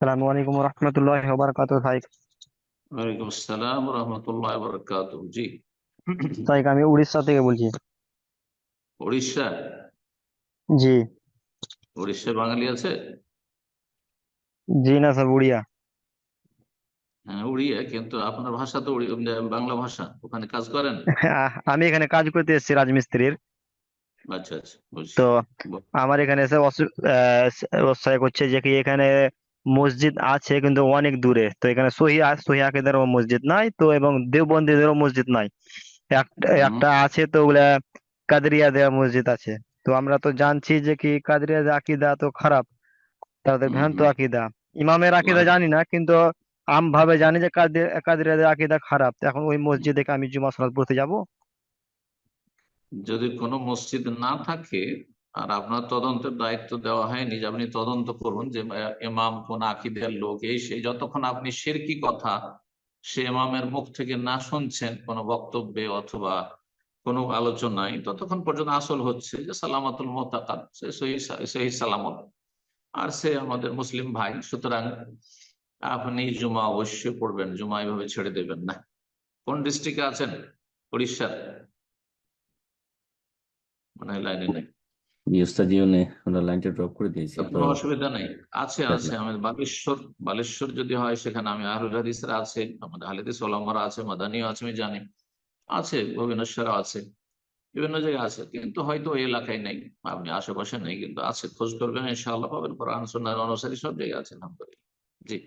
আসসালামু আলাইকুম রহমতুল্লাহ বারাকাতু ভাই। ওয়ালাইকুম আসসালাম রহমতুল্লাহ বরকাত জি। তাই আমি উড়িষ্যা থেকে বলছি। উড়িষ্যা? জি। উড়িষ্যায় বাঙালি আছে? জি না স্যার উড়িয়া। হ্যাঁ উড়িয়া কিন্তু আপনার ভাষা তো বাংলা ভাষা। ওখানে কাজ করেন? আমি এখানে কাজ করতে এসেছি রাজমিস্ত্রির। আচ্ছা আচ্ছা তো আমার এখানে এসে অসু- আহ, অসহায় করছে যে কি এখানে মসজিদ আছে কিন্তু অনেক দূরে। তো এখানে সহি সহি আকিদারও মসজিদ নাই তো এবং দেওবন্দিদেরও মসজিদ নাই। একটা আছে তো ওগুলা কাদেরিয়াদের মসজিদ আছে। তো আমরা তো জানছি যে কি কাদরিয়া আকিদা তো খারাপ তাদের ভ্রান্ত। আকিদা। ইমামের আকিদা জানি না কিন্তু আম ভাবে জানি যে কাদের কাদেরিয়াদের আকিদা খারাপ। এখন ওই মসজিদে আমি জুমা সালাত পড়তে যাব। যদি কোনো মসজিদ না থাকে আর আপনার তদন্তের দায়িত্ব দেওয়া হয়নি যে আপনি তদন্ত করুন যে ইমাম কোন আকিদের লোক। এই সেই যতক্ষণ আপনি শিরকি কথা সে ইমামের মুখ থেকে না শুনছেন কোনো বক্তব্যে অথবা কোনো আলোচনায়, ততক্ষণ পর্যন্ত আসল হচ্ছে যে সালামাতুল সে সহি সহি সালামত। আর সে আমাদের মুসলিম ভাই, সুতরাং আপনি জুমা অবশ্যই পড়বেন, জুমা এভাবে ছেড়ে দেবেন না। কোন ডিস্ট্রিক্টে আছেন? উড়িষ্যার? মানে লাইনে নেই। জি আমরা লাইনটা ড্রপ করে দিয়েছি তো তো কোনো অসুবিধা নেই। আছে আছে আমাদের বালেশ্বর বালেশ্বর যদি হয় সেখানে আমি হাদিসরা আছে আমাদের আছে মাদানিও আছে আমি জানি। আছে ভুবনেশ্বরও আছে বিভিন্ন জায়গায় আছে কিন্তু হয়তো ওই এলাকায় নেই আপনি আশেপাশে নেই কিন্তু আছে খোঁজ করবেন ইনশাআল্লাহ পাবেন কোরআন সুন্নাহর অনুসারী সব জায়গায় আছে আলহামদুলিল্লাহ। জি।